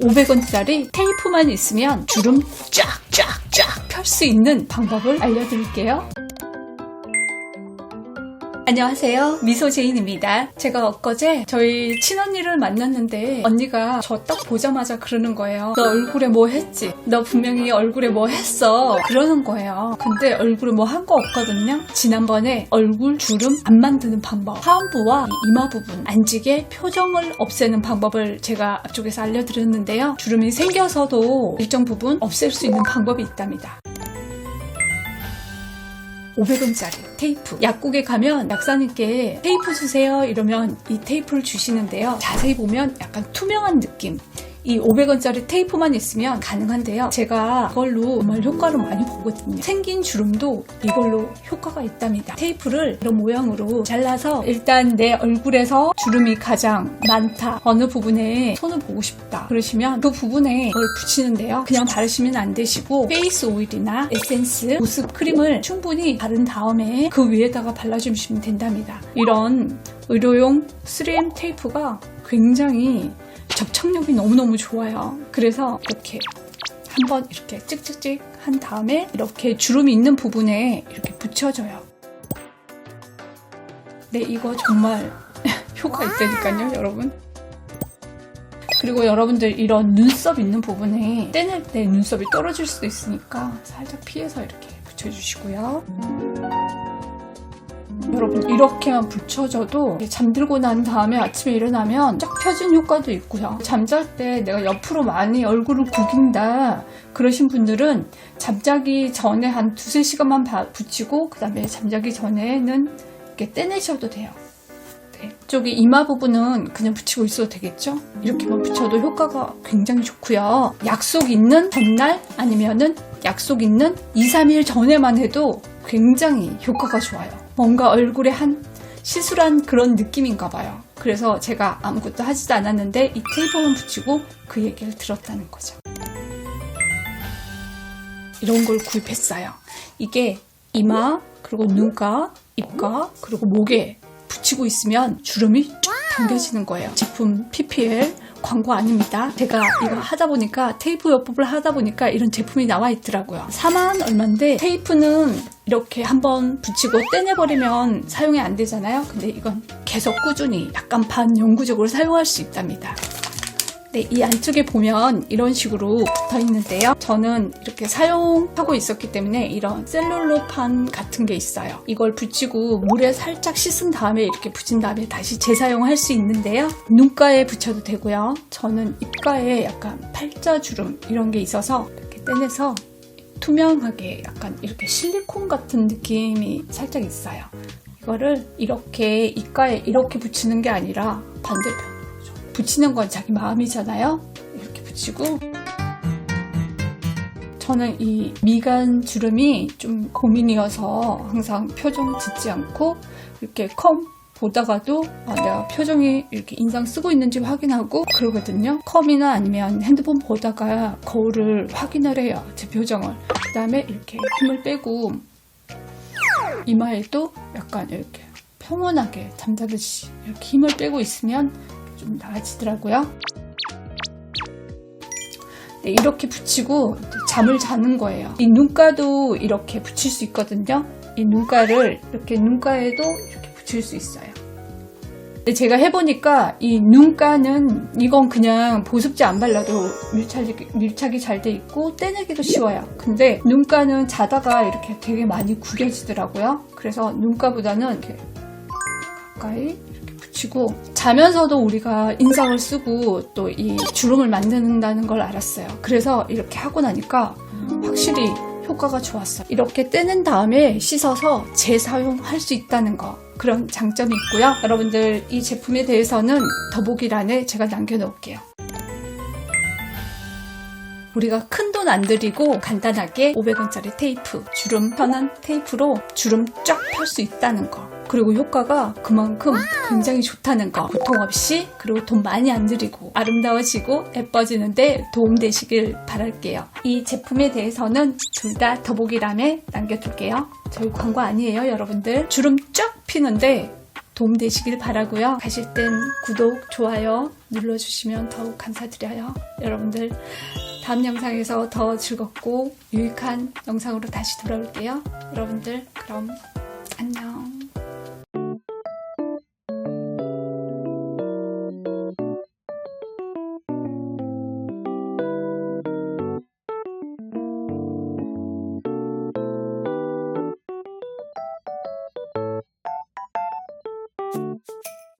500원짜리 테이프만 있으면 주름 쫙쫙쫙 펼 수 있는 방법을 알려드릴게요. 안녕하세요. 미소제인입니다. 제가 엊그제 저희 친언니를 만났는데 언니가 저 딱 보자마자 그러는 거예요. 너 얼굴에 뭐 했지? 너 분명히 얼굴에 뭐 했어. 그러는 거예요. 근데 얼굴에 뭐 한 거 없거든요. 지난번에 얼굴 주름 안 만드는 방법, 이 이마 부분 안지게 표정을 없애는 방법을 제가 앞쪽에서 알려드렸는데요. 주름이 생겨서도 일정 부분 없앨 수 있는 방법이 있답니다. 500원짜리 테이프. 약국에 가면 약사님께 테이프 주세요 이러면 이 테이프를 주시는데요. 자세히 보면 약간 투명한 느낌. 이 500원짜리 테이프만 있으면 가능한데요. 제가 이걸로 정말 효과를 많이 보거든요. 생긴 주름도 이걸로 효과가 있답니다. 테이프를 이런 모양으로 잘라서 일단 내 얼굴에서 주름이 가장 많다. 어느 부분에 손을 보고 싶다. 그러시면 그 부분에 이걸 붙이는데요. 그냥 바르시면 안 되시고 페이스 오일이나 에센스, 보습 크림을 충분히 바른 다음에 그 위에다가 발라주시면 된답니다. 이런 의료용 3M 테이프가 굉장히 접착력이 너무너무 좋아요. 그래서 이렇게 한번 이렇게 찍찍찍 한 다음에 이렇게 주름이 있는 부분에 이렇게 붙여줘요. 네, 이거 정말 효과 있다니까요, 여러분. 그리고 여러분들 이런 눈썹 있는 부분에 떼낼 때 눈썹이 떨어질 수도 있으니까 살짝 피해서 이렇게 붙여주시고요. 여러분 이렇게만 붙여줘도 잠들고 난 다음에 아침에 일어나면 쫙 펴진 효과도 있고요. 잠잘 때 내가 옆으로 많이 얼굴을 구긴다 그러신 분들은 잠자기 전에 한 두세 시간만 바- 붙이고 그 다음에 잠자기 전에는 이렇게 떼내셔도 돼요. 네. 이쪽에 이마 부분은 그냥 붙이고 있어도 되겠죠? 이렇게만 붙여도 효과가 굉장히 좋고요. 약속 있는 전날 아니면은 약속 있는 2, 3일 전에만 해도 굉장히 효과가 좋아요. 뭔가 얼굴에 한 시술한 그런 느낌인가 봐요. 그래서 제가 아무것도 하지도 않았는데 이 테이프만 붙이고 그 얘기를 들었다는 거죠. 이런 걸 구입했어요. 이게 이마, 그리고 눈가, 입가, 그리고 목에 붙이고 있으면 주름이 쫙 당겨지는 거예요. 제품 PPL 광고 아닙니다. 제가 이거 하다 보니까 테이프 요법을 하다 보니까 이런 제품이 나와 있더라고요. 4만 얼마인데 테이프는 이렇게 한번 붙이고 떼내버리면 사용이 안 되잖아요. 근데 이건 계속 꾸준히 약간 반영구적으로 사용할 수 있답니다. 네, 이 안쪽에 보면 이런 식으로 붙어 있는데요. 저는 이렇게 사용하고 있었기 때문에 이런 셀룰로판 같은 게 있어요. 이걸 붙이고 물에 살짝 씻은 다음에 이렇게 붙인 다음에 다시 재사용할 수 있는데요. 눈가에 붙여도 되고요. 저는 입가에 약간 팔자주름 이런 게 있어서 이렇게 떼내서 투명하게 약간 이렇게 실리콘 같은 느낌이 살짝 있어요. 이거를 이렇게 입가에 이렇게 붙이는 게 아니라 반대편. 붙이는 건 자기 마음이잖아요. 이렇게 붙이고 저는 이 미간 주름이 좀 고민이어서 항상 표정 짓지 않고 이렇게 컴 보다가도 아, 내가 표정이 이렇게 인상 쓰고 있는지 확인하고 그러거든요. 컴이나 아니면 핸드폰 보다가 거울을 확인을 해요. 제 표정을. 그 다음에 이렇게 힘을 빼고 이마에도 약간 이렇게 평온하게 잠자듯이 이렇게 힘을 빼고 있으면 좀 나아지더라고요. 네, 이렇게 붙이고 잠을 자는 거예요. 이 눈가도 이렇게 붙일 수 있거든요. 이 눈가를 이렇게 눈가에도 이렇게 붙일 수 있어요. 근데 제가 해보니까 이 눈가는 이건 그냥 보습제 안 발라도 밀착이, 밀착이 잘 돼 있고 떼내기도 쉬워요. 근데 눈가는 자다가 이렇게 되게 많이 구겨지더라고요. 그래서 눈가보다는 이렇게 가까이 붙이고 자면서도 우리가 인상을 쓰고 또 이 주름을 만든다는 걸 알았어요. 그래서 이렇게 하고 나니까 확실히 효과가 좋았어요. 이렇게 떼낸 다음에 씻어서 재사용할 수 있다는 거 그런 장점이 있고요. 여러분들 이 제품에 대해서는 더보기란에 제가 남겨놓을게요. 우리가 큰 돈 안 들이고 간단하게 500원짜리 테이프, 주름 편한 테이프로 주름 쫙 펼 수 있다는 거. 그리고 효과가 그만큼 굉장히 좋다는 거. 고통 없이 그리고 돈 많이 안 들이고 아름다워지고 예뻐지는데 도움되시길 바랄게요. 이 제품에 대해서는 둘 다 더보기란에 남겨둘게요. 저희 광고 아니에요, 여러분들. 주름 쫙 피는데 도움 되시길 바라고요. 가실 땐 구독, 좋아요 눌러주시면 더욱 감사드려요. 여러분들 다음 영상에서 더 즐겁고 유익한 영상으로 다시 돌아올게요. 여러분들 그럼 안녕.